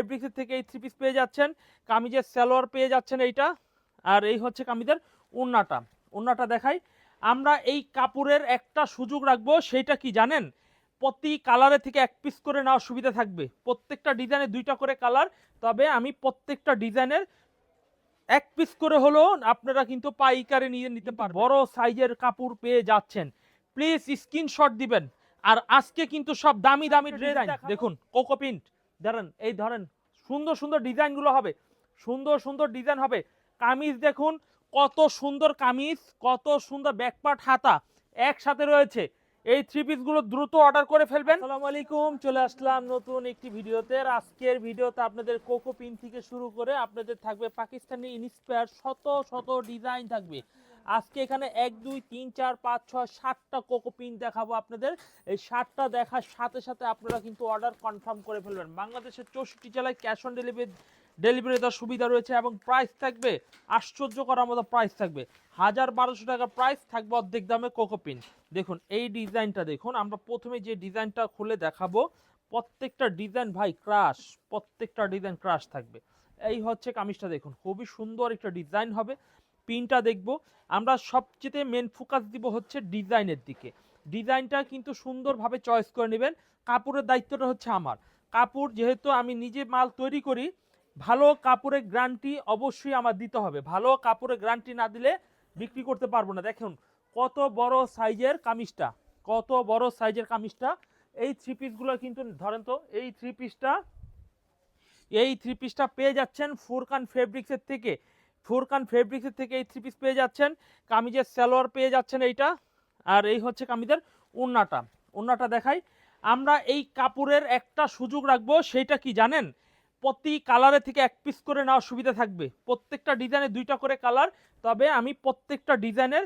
ফেব্রিক্সের থেকে এই থ্রি পিস পেয়ে যাচ্ছেন। কামিজের সালোয়ার পেয়ে যাচ্ছেন এইটা। আর এই হচ্ছে কামিজের উন্নাটা উন্নাটা দেখাই। আমরা এই কাপড়ের একটা সুযোগ রাখব সেইটা কি জানেন? প্রতি কালারে থেকে এক পিস করে নেওয়ার সুবিধা থাকবে। প্রত্যেকটা ডিজাইনে দুইটা করে কালার তবে আমি প্রত্যেকটা ডিজাইনের এক পিস করে হলেও আপনারা কিন্তু পাইকারে নিয়ে নিতে পারবেন। বড় সাইজের কাপড় পেয়ে যাচ্ছেন। প্লিজ স্ক্রিনশট দিবেন। আর আজকে কিন্তু সব দামি দামি ডিজাইন দেখুন কোকো প্রিন্ট ধরেন, এই ধরেন, সুন্দর সুন্দর ডিজাইনগুলো হবে। সুন্দর সুন্দর ডিজাইন হবে। কামিজ দেখুন, কত সুন্দর কামিজ, কত সুন্দর ব্যাকপার্ট হাতা একসাথে রয়েছে। এই থ্রি পিসগুলো দ্রুত অর্ডার করে ফেলবেন। আসসালামু আলাইকুম, চলে আসলাম নতুন একটি ভিডিওতে। আজকের ভিডিওতে আপনাদের কোকো পিন থেকে শুরু করে আপনাদের থাকবে পাকিস্তানি ইন্সপায়ার শত শত ডিজাইন থাকবে। আজকে এখানে এক, দুই, তিন, চার, পাঁচ, ছয়, সাতটা কোকো পিন দেখাবো আপনাদের। এই সাতটা দেখার সাথে সাথে আপনারা কিন্তু অর্ডার কনফার্ম করে ফেলবেন। বাংলাদেশের চৌষট্টি জেলায় ক্যাশ অন ডেলিভারি ডেলিভারি দেওয়ার সুবিধা রয়েছে এবং প্রাইস থাকবে, আশ্চর্য করার মতো প্রাইস থাকবে। হাজার বারোশো টাকা প্রাইস থাকবে অর্ধেক দামে কোকো পিন। দেখুন, এই ডিজাইনটা দেখুন, আমরা প্রথমে যে ডিজাইনটা খুলে দেখাবো, প্রত্যেকটা ডিজাইন ভাই ক্রাশ প্রত্যেকটা ডিজাইন ক্রাশ থাকবে। এই হচ্ছে কামিজটা দেখুন, খুবই সুন্দর একটা ডিজাইন হবে। পিনটা দেখব। আমরা সবচেয়ে মেন ফোকাস দিব হচ্ছে ডিজাইনের দিকে। ডিজাইনটা কিন্তু সুন্দরভাবে চয়েস করে নেবেন। কাপড়ের দায়িত্বটা হচ্ছে আমার। কাপড় যেহেতু আমি নিজে মাল তৈরি করি, ভালো কাপড়ের গ্যারান্টি অবশ্যই আমার দিতে হবে। ভালো কাপড়ের গ্যারান্টি না দিলে বিক্রি করতে পারব না। দেখুন, কত বড় সাইজের কামিজটা, কত বড় সাইজের কামিজটা। এই থ্রি পিসগুলো কিন্তু, ধরেন তো, এই থ্রি পিসটা এই থ্রি পিসটা পেয়ে যাচ্ছেন ফুরকান ফেব্রিক্সের থেকে। ফুরকান ফেব্রিক্সের থেকে এই থ্রি পিস পেয়ে যাচ্ছেন। কামিজের সালোয়ার পেয়ে যাচ্ছেন এইটা। আর এই হচ্ছে কামিজের উন্নাটা। উন্নাটা দেখাই। আমরা এই কাপড়ের একটা সুযোগ রাখব, সেইটা কি জানেন? প্রতি কালারে থেকে এক পিস করে নেওয়ার সুবিধা থাকবে। প্রত্যেকটা ডিজাইনে দুইটা করে কালার তবে আমি প্রত্যেকটা ডিজাইনের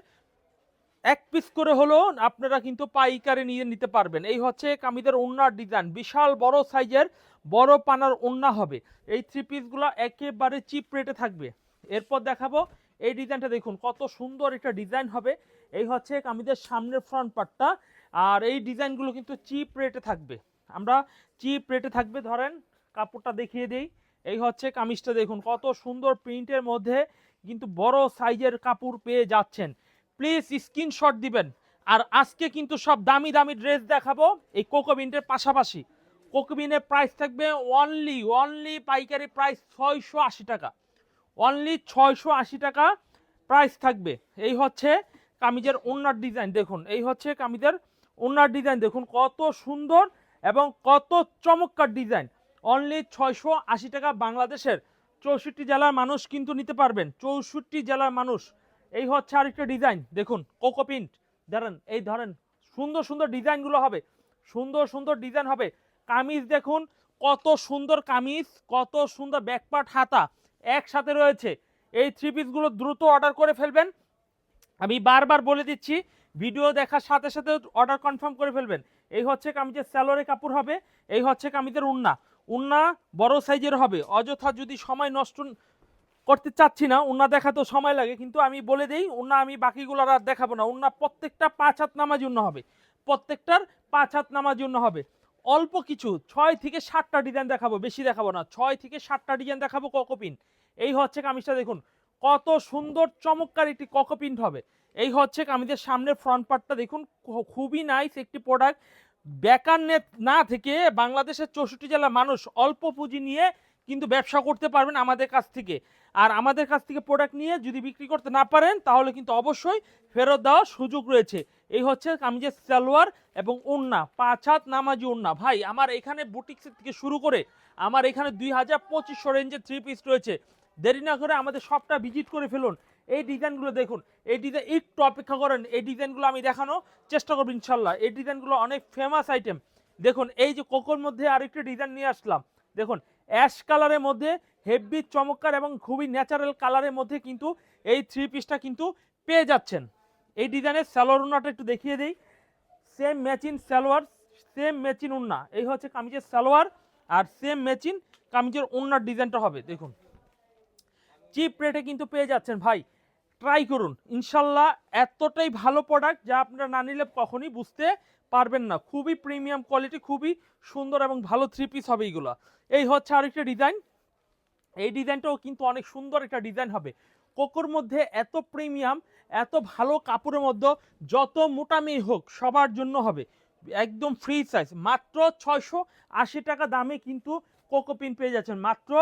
এক পিস করে হলেও আপনারা কিন্তু পাইকারে নিয়ে নিতে পারবেন। এই হচ্ছে কামিদের ওন্নার ডিজাইন বিশাল বড় সাইজের বড় পানার ওন্না হবে। এই থ্রি পিসগুলো একেবারে চিপ রেটে থাকবে। এরপর দেখাবো এই ডিজাইনটা দেখুন, কত সুন্দর একটা ডিজাইন হবে। এই হচ্ছে কামিদের সামনের ফ্রন্ট পার্টটা আর এই ডিজাইনগুলো কিন্তু চিপ রেটে থাকবে। আমরা চিপ রেটে থাকবে, ধরেন কাপড়টা দেখিয়ে দিই। এই হচ্ছে কামিজটা দেখুন, কত সুন্দর প্রিন্টের মধ্যে কিন্তু বড় সাইজের কাপড় পেয়ে যাচ্ছেন। প্লিজ স্ক্রিনশট দিবেন। আর আজকে কিন্তু সব দামি দামি ড্রেস দেখাবো এই কোকোবিনের পাশাপাশি। কোকোবিনের প্রাইস থাকবে অনলি অনলি পাইকারি প্রাইস ছয়শো আশি টাকা। অনলি ছয়শো আশি টাকা প্রাইস থাকবে। এই হচ্ছে কামিজের ওনার ডিজাইন দেখুন। এই হচ্ছে কামিজের ওনার ডিজাইন দেখুন কত সুন্দর এবং কত চমৎকার ডিজাইন অনলি ছয়শো আশি টাকা বাংলাদেশের চৌষট্টি জেলার মানুষ কিন্তু নিতে পারবেন। চৌষট্টি জেলার মানুষ। এই হচ্ছে আরেকটা ডিজাইন দেখুন কোকো প্রিন্ট ধরেন, এই ধরেন, সুন্দর সুন্দর ডিজাইনগুলো হবে। সুন্দর সুন্দর ডিজাইন হবে। কামিজ দেখুন, কত সুন্দর কামিজ, কত সুন্দর ব্যাকপার্ট হাতা। একসাথে রয়েছে। এই থ্রি পিসগুলো দ্রুত অর্ডার করে ফেলবেন। আমি বারবার বলে দিচ্ছি ভিডিও দেখার সাথে সাথে অর্ডার কনফার্ম করে ফেলবেন। এই হচ্ছে কামিজের স্যালোরে কাপড় হবে, এই হচ্ছে কামিজের উন্না। উন্না বড় সাইজের হবে। অযথা যদি সময় নষ্ট করতে চাচ্ছি না, উন্না দেখাতেও সময় লাগে, কিন্তু আমি বলে দেই, উন্না আমি বাকিগুলো আর দেখাবো না। উন্না প্রত্যেকটা পাঁচ হাত নামাজ উন্না হবে। প্রত্যেকটার পাঁচ হাত নামাজ উন্না হবে। অল্প কিছু, ছয় থেকে সাতটা ডিজাইন দেখাবো, বেশি দেখাবো না, ছয় থেকে সাতটা ডিজাইন দেখাবো ককোপিন। এই হচ্ছে কামিজটা, দেখুন, কত সুন্দর চমৎকার একটি ককোপিন হবে। এই হচ্ছে কামিজের সামনের ফ্রন্ট পার্টটা দেখুন খুবই নাইস একটি প্রোডাক্ট বেকার না থেকে বাংলাদেশের চৌষট্টি জেলা মানুষ অল্প পুঁজি নিয়ে কিন্তু ব্যবসা করতে পারবেন আমাদের কাছ থেকে। আর আমাদের কাছ থেকে প্রোডাক্ট নিয়ে যদি বিক্রি করতে না পারেন, তাহলে কিন্তু অবশ্যই ফেরত দেওয়ার সুযোগ রয়েছে। এই হচ্ছে কামিজের সালোয়ার এবং ওন্না পাঁচ হাত নামাজি ওন্না ভাই, আমার এখানে বুটিক্সের থেকে শুরু করে আমার এখানে দুই হাজার পঁচিশশো রেঞ্জের থ্রি পিস রয়েছে। দেরি না করে আমাদের সবটা ভিজিট করে ফেলুন। এই ডিজাইনগুলো দেখুন। এই ডিজাইন একটু অপেক্ষা করেন। এই ডিজাইনগুলো আমি দেখানো চেষ্টা করব ইনশাল্লাহ এই ডিজাইনগুলো অনেক ফেমাস আইটেম দেখুন, এই যে কোকোর মধ্যে আরেকটি ডিজাইন নিয়ে আসলাম। দেখুন অ্যাশ কালারের মধ্যে, হেভি চমৎকার এবং খুবই ন্যাচারাল কালারের মধ্যে কিন্তু এই থ্রি পিসটা কিন্তু পেয়ে যাচ্ছেন। এই ডিজাইনের স্যালোয়ার উন্নাটা একটু দেখিয়ে দিই। Same matching salwar same matching উন্না। এই হচ্ছে কামিজের সালোয়ার আর সেম ম্যাচিন কামিজের উন্নার ডিজাইনটা হবে, দেখুন। চিপ রেটে কিন্তু পেয়ে যাচ্ছেন, ভাই। ট্রাই করুন। ইনশাল্লাহ এতটাই ভালো প্রোডাক্ট যা আপনারা না নিলে কখনই বুঝতে পারবেন না। খুবই প্রিমিয়াম কোয়ালিটি খুবই সুন্দর এবং ভালো থ্রি পিস হবে এইগুলো। এই হচ্ছে আরেকটা ডিজাইন এই ডিজাইনটাও কিন্তু অনেক সুন্দর একটা ডিজাইন হবে। কোকোর মধ্যে এত প্রিমিয়াম এত ভালো কাপড়ের মধ্যে যত মোটা মেয়ে হোক সবার জন্য হবে। একদম ফ্রি সাইজ মাত্র ছয়শো আশি টাকা দামে কিন্তু কোকো পিন পেয়ে যাচ্ছেন। মাত্র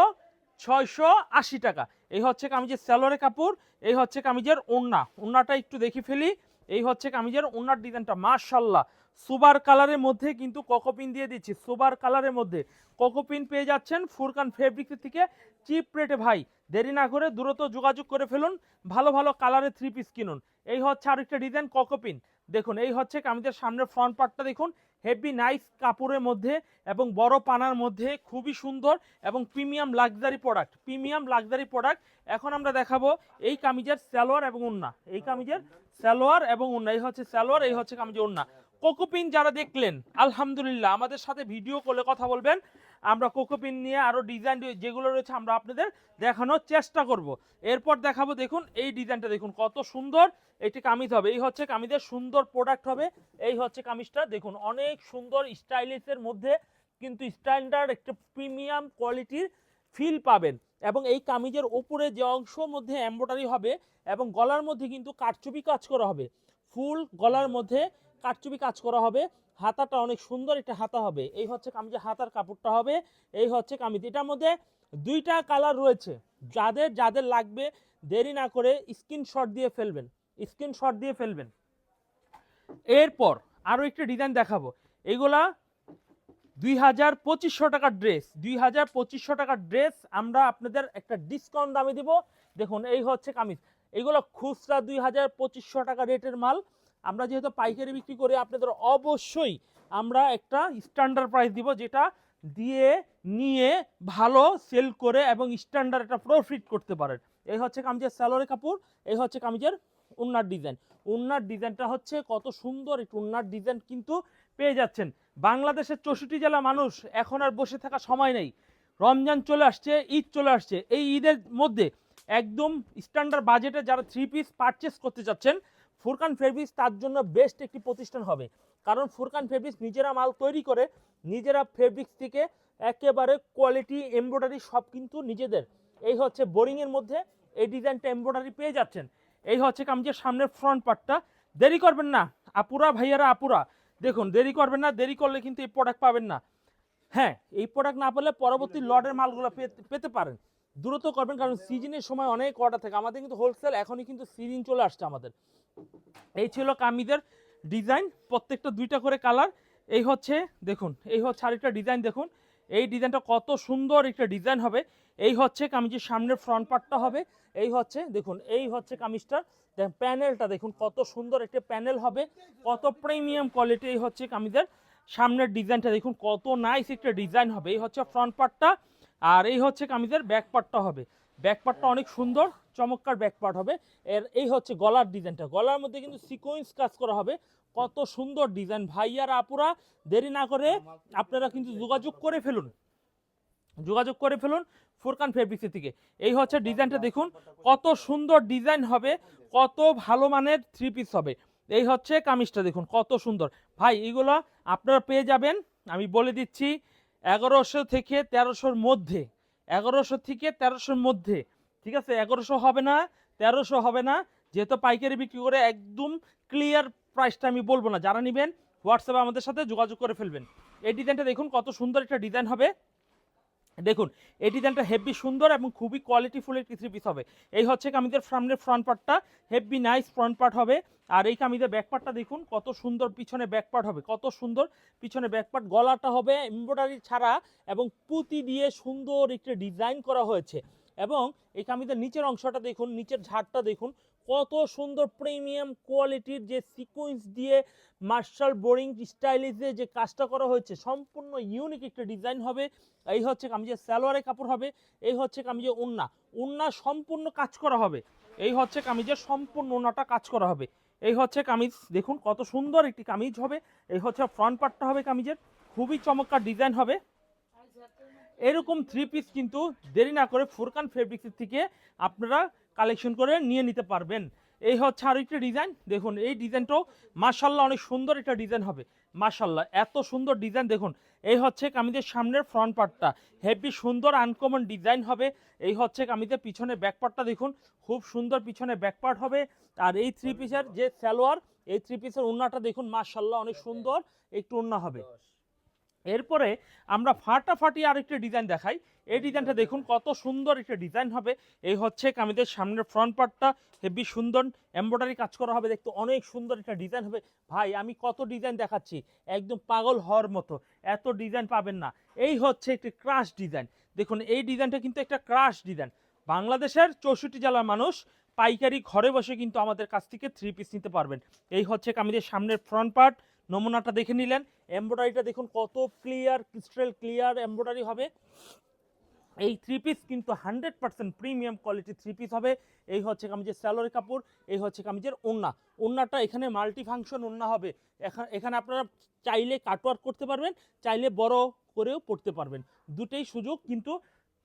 ছয়শো আশি টাকা। এই হচ্ছে কামিজের স্যালোয়ারের কাপড়, এই হচ্ছে কামিজের ওড়না। ওড়নাটা একটু দেখি ফেলি। এই হচ্ছে কামিজের ওনার ডিজাইনটা মার্শাল্লাহ সুবার কালারের মধ্যে কিন্তু ককোপিন দিয়ে দিচ্ছি, সুবার কালারের মধ্যে। ককোপিন পেয়ে যাচ্ছেন ফুরকান ফেব্রিক্স থেকে চিপ রেটে ভাই। দেরি না করে দ্রুত যোগাযোগ করে ফেলুন, ভালো ভালো কালারের থ্রি পিস কিনুন। এই হচ্ছে আরেকটা ডিজাইন ককোপিন দেখুন, এই হচ্ছে কামিজের সামনের ফ্রন্ট পার্টটা দেখুন। হেভি নাইস কাপড়ের মধ্যে এবং বড় পানার মধ্যে খুবই সুন্দর এবং premium luxury product premium luxury product এখন আমরা দেখাবো এই কামিজের সালোয়ার এবং উন্না এই কামিজের সালোয়ার এবং উন্না এই হচ্ছে সালোয়ার, এই হচ্ছে কামিজের উন্না কোকোপিন যারা দেখলেন, আলহামদুলিল্লাহ, আমাদের সাথে ভিডিও কলে কথা বলবেন। আমরা কোকোপিন নিয়ে আরও ডিজাইন যেগুলো রয়েছে, আমরা আপনাদের দেখানোর চেষ্টা করব। এরপর দেখাবো, দেখুন, এই ডিজাইনটা দেখুন, কত সুন্দর। এটি কামিজ হবে, এই হচ্ছে কামিজের সুন্দর প্রোডাক্ট হবে। এই হচ্ছে কামিজটা, দেখুন, অনেক সুন্দর স্টাইলিশের মধ্যে কিন্তু স্ট্যান্ডার্ড একটা প্রিমিয়াম কোয়ালিটির ফিল পাবেন। এবং এই কামিজের ওপরে যে অংশ মধ্যে এমব্রয়ডারি হবে এবং গলার মধ্যে কিন্তু কারচুপি কাজ করা হবে। ফুল গলার মধ্যে কারচুপি কাজ করা হবে, হাতাটা অনেক সুন্দর একটা হাতা হবে। এই হচ্ছে কামিজের হাতার কাপড়টা হবে, এই হচ্ছে কামিজ। এটার মধ্যে দুইটা কালার রয়েছে। যাদের যাদের লাগবে, দেরি না করে স্ক্রিনশট দিয়ে ফেলবেন। স্ক্রিনশট দিয়ে ফেলবেন। এরপর আরও একটা ডিজাইন দেখাবো। এগুলা দুই হাজার পঁচিশশো টাকার ড্রেস দুই হাজার পঁচিশশো টাকার ড্রেস আমরা আপনাদের একটা ডিসকাউন্ট দামে দিব। দেখুন, এই হচ্ছে কামিজ। এগুলো খুচরা দুই হাজার পঁচিশশো টাকা রেটের মাল। আমরা যেহেতু পাইকারি বিক্রি করি, আপনাদের অবশ্যই আমরা একটা স্ট্যান্ডার্ড প্রাইস দিব যেটা দিয়ে নিয়ে ভালো সেল করে এবং স্ট্যান্ডার্ড একটা প্রফিট করতে পারেন। এই হচ্ছে কামিজের স্যালোয়ারের কাপড়, এই হচ্ছে কামিজের উন্নার ডিজাইন উন্নার ডিজাইনটা হচ্ছে কত সুন্দর, একটু উন্নার ডিজাইন কিন্তু পেয়ে যাচ্ছেন। বাংলাদেশের চৌষট্টি জেলা মানুষ এখন আর বসে থাকা সময় নেই। রমজান চলে আসছে, ঈদ চলে আসছে। এই ঈদের মধ্যে একদম স্ট্যান্ডার্ড বাজেটে যারা থ্রি পিস পারচেস করতে চাচ্ছেন ফুরকান ফেব্রিক্স তার জন্য বেস্ট একটি প্রতিষ্ঠান হবে। কারণ ফুরকান ফেব্রিক্স নিজেরা মাল তৈরি করে, নিজেরা ফেব্রিক্স থেকে একেবারে কোয়ালিটি এমব্রয়ডারি সব কিন্তু নিজেদের। এই হচ্ছে বোরিংয়ের মধ্যে এই ডিজাইনটা এমব্রয়ডারি পেয়ে যাচ্ছেন। এই হচ্ছে কামিজের সামনের ফ্রন্ট পার্টটা দেরি করবেন না। আপুরা, ভাইয়ারা, আপুরা, দেখুন, দেরি করবেন না, দেরি করলে কিন্তু এই প্রোডাক্ট পাবেন না। হ্যাঁ এই প্রোডাক্ট না পেলে পরবর্তী লটের মালগুলো পেতে- পেতে পারেন। দ্রুত করবেন, কারণ সিজনের সময় অনেক অর্ডার থাকে। আমাদের কিন্তু হোলসেল এখনই কিন্তু সিজন চলে আসছে আমাদের। এই ছিল কামিজের ডিজাইন, প্রত্যেকটা দুইটা করে কালার। এই হচ্ছে, দেখুন, এই হচ্ছে আরেকটা ডিজাইন, দেখুন। এই ডিজাইনটা কত সুন্দর একটা ডিজাইন হবে। এই হচ্ছে কামিজের সামনের ফ্রন্ট পার্টটা হবে। এই হচ্ছে, দেখুন, এই হচ্ছে কামিজটার প্যানেলটা দেখুন, কত সুন্দর একটা প্যানেল হবে। কত প্রিমিয়াম কোয়ালিটি এই হচ্ছে কামিজের সামনের ডিজাইনটা, দেখুন, কত নাইস একটা ডিজাইন হবে। এই হচ্ছে ফ্রন্ট পার্টটা আর এই হচ্ছে কামিজের ব্যাক পার্টটা হবে। ব্যাক পার্টটা অনেক সুন্দর। চমৎকার ব্যাক পার্ট হবে। এর, এই হচ্ছে গলার ডিজাইনটা গলার মধ্যে কিন্তু সিকোয়েন্স কাজ করা হবে। কত সুন্দর ডিজাইন ভাইয়ার, আপুরা, দেরি না করে আপনারা কিন্তু যোগাযোগ করে ফেলুন। যোগাযোগ করে ফেলুন ফুরকান ফেব্রিক্সের থেকে। এই হচ্ছে ডিজাইনটা দেখুন। কত সুন্দর ডিজাইন হবে। কত ভালো মানের থ্রি পিস হবে। এই হচ্ছে কামিজটা দেখুন, কত সুন্দর। ভাই, এগুলো আপনারা পেয়ে যাবেন, আমি বলে দিচ্ছি, এগারোশো থেকে তেরোশোর মধ্যে। এগারোশো থেকে তেরোশোর মধ্যে। ঠিক আছে, এগারোশো হবে না, তেরোশো হবে না, যেহেতু পাইকারি বিক্রি করে একদম ক্লিয়ার প্রাইসটা আমি বলব না। যারা নেবেন হোয়াটসঅ্যাপে আমাদের সাথে যোগাযোগ করে ফেলবেন। এই ডিজাইনটা দেখুন, কত সুন্দর একটা ডিজাইন হবে। দেখুন, এই ডিজাইনটা হেভি সুন্দর এবং খুবই কোয়ালিটিফুল একটি থ্রি পিস হবে। এই হচ্ছে কামিজের সামনের ফ্রন্ট পার্টটা হেভি নাইস ফ্রন্ট পার্ট হবে। আর এই কামিজের ব্যাক পার্টটা দেখুন, কত সুন্দর পিছনে ব্যাক পার্ট হবে, কত সুন্দর পিছনে ব্যাক পার্ট গলাটা হবে এমব্রয়ডারি ছাড়া এবং পুঁতি দিয়ে সুন্দর একটি ডিজাইন করা হয়েছে। এবং এই কামিজের নিচের অংশটা দেখুন, নিচের ঝাড়টা দেখুন, কত সুন্দর প্রিমিয়াম কোয়ালিটির যে সিকোয়েন্স দিয়ে মার্শাল বোরিং স্টাইলিশে যে কাজটা করা হয়েছে, সম্পূর্ণ ইউনিক একটা ডিজাইন হবে। এই হচ্ছে কামিজের সালোয়ারের কাপড় হবে, এই হচ্ছে কামিজের উন্না। উন্না সম্পূর্ণ কাজ করা হবে। এই হচ্ছে কামিজের সম্পূর্ণ উন্নাটা কাজ করা হবে। এই হচ্ছে কামিজ, দেখুন কত সুন্দর একটি কামিজ হবে। এই হচ্ছে ফ্রন্ট পার্টটা হবে কামিজের। খুবই চমৎকার ডিজাইন হবে। এরকম থ্রি পিস কিন্তু দেরি না করে ফুরকান ফেব্রিক্সের থেকে আপনারা কালেকশন করে নিয়ে নিতে পারবেন। এই হচ্ছে আরও একটা ডিজাইন দেখুন, এই ডিজাইনটাও মার্শাল্লাহ অনেক সুন্দর একটা ডিজাইন হবে। মাশাল্লাহ, এত সুন্দর ডিজাইন দেখুন। এই হচ্ছে কামিজের সামনের ফ্রন্ট পার্টটা হেভি সুন্দর আনকমন ডিজাইন হবে। এই হচ্ছে কামিজের পিছনে ব্যাক পার্টটা দেখুন। খুব সুন্দর পিছনে ব্যাক পার্ট হবে। আর এই থ্রি পিসের যে সালোয়ার, এই থ্রি পিসের উন্নাটা দেখুন, মাশাল্লাহ অনেক সুন্দর। একটু উন্না হবে। এরপরে আমরা ফাটাফাটি আরেকটা ডিজাইন দেখাই। এই ডিজাইনটা দেখুন কত সুন্দর একটা ডিজাইন হবে। এই হচ্ছে কামিজের সামনের ফ্রন্ট পার্টটা হেভি সুন্দর এমব্রয়ডারি কাজ করা হবে। দেখতে অনেক সুন্দর একটা ডিজাইন হবে। ভাই, আমি কত ডিজাইন দেখাচ্ছি। একদম পাগল হওয়ার মতো। এত ডিজাইন পাবেন না। এই হচ্ছে একটি ক্রাশ ডিজাইন দেখুন, এই ডিজাইনটা কিন্তু একটা ক্রাশ ডিজাইন বাংলাদেশের চৌষট্টি জেলার মানুষ পাইকারি ঘরে বসে কিন্তু আমাদের কাছ থেকে থ্রি পিস নিতে পারবেন। এই হচ্ছে কামিজের সামনের ফ্রন্ট পার্ট নমুনাটা দেখে নিলেন। এমব্রয়ডারিটা দেখুন কত ক্লিয়ার ক্রিস্টাল ক্লিয়ার এমব্রয়ডারি হবে। এই থ্রি পিস কিন্তু hundred percent premium quality three piece হবে। এই হচ্ছে কামিজের স্যালোরি কাপড়, এই হচ্ছে কামিজের ওন্না ওন্নাটা এখানে মাল্টি ফাংশন ওন্না হবে। এখানে এখানে আপনারা চাইলে কাটওয়ার্ক করতে পারবেন, চাইলে বড় করেও পড়তে পারবেন। দুটেই সুযোগ কিন্তু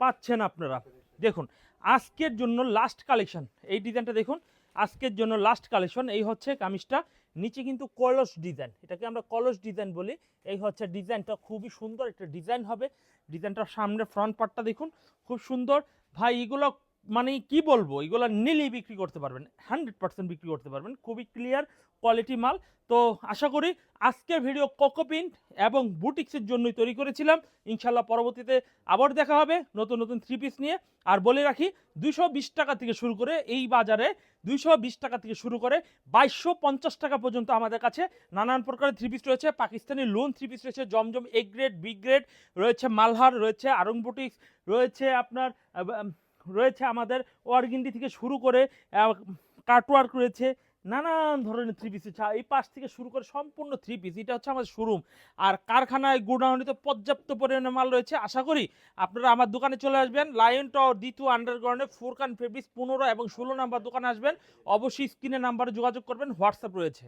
পাচ্ছেন আপনারা। দেখুন, আজকের জন্য লাস্ট কালেকশন এই ডিজাইনটা দেখুন। আজকের জন্য লাস্ট কালেকশন এই হচ্ছে কামিজটা। নিচে কিন্তু কলস ডিজাইন এটাকে আমরা কলস ডিজাইন বলি। এই হচ্ছে ডিজাইনটা খুবই সুন্দর একটা ডিজাইন হবে। ডিজাইনটার সামনে ফ্রন্ট পার্টটা দেখুন, খুব সুন্দর। ভাই, এগুলো মানে কি বলব? এগুলো নিলেই বিক্রি করতে পারবেন হান্ড্রেড পার্সেন্ট বিক্রি করতে পারবেন। খুবই ক্লিয়ার কোয়ালিটি মাল। তো আশা করি আজকের ভিডিও কোকোপিন্ট এবং বুটিক্সের জন্যই তৈরি করেছিলাম। ইনশাল্লাহ পরবর্তীতে আবার দেখা হবে নতুন নতুন থ্রি পিস নিয়ে। আর বলে রাখি, দুইশো বিশ টাকা থেকে শুরু করে এই বাজারে দুইশো বিশ টাকা থেকে শুরু করে বাইশশো টাকা পর্যন্ত আমাদের কাছে নানান প্রকারের থ্রি পিস রয়েছে। পাকিস্তানি লোন থ্রি পিস রয়েছে, Zamzam A grade B grade রয়েছে মালহার, রয়েছে আরং বুটিক্স, রয়েছে আপনার রয়েছে আমাদের ওয়ারগিন্ডি থেকে শুরু করে কাটওয়ার্ক রয়েছে, নানান ধরনের থ্রি পিস এই পাশ থেকে শুরু করে সম্পূর্ণ থ্রি পিস এটা হচ্ছে আমাদের শোরুম আর কারখানায় গোডাউনে তো পর্যাপ্ত পরিমাণে মাল রয়েছে, আশা করি আপনারা আমার দোকানে চলে আসবেন লায়ন টাওয়ার দ্বিতীয় আন্ডারগ্রাউন্ডে ফোরকান ফেব্রিক্স পনেরো এবং ষোলো নাম্বার দোকানে আসবেন, অবশ্যই স্ক্রিনে নাম্বারে যোগাযোগ করবেন হোয়াটসঅ্যাপ রয়েছে।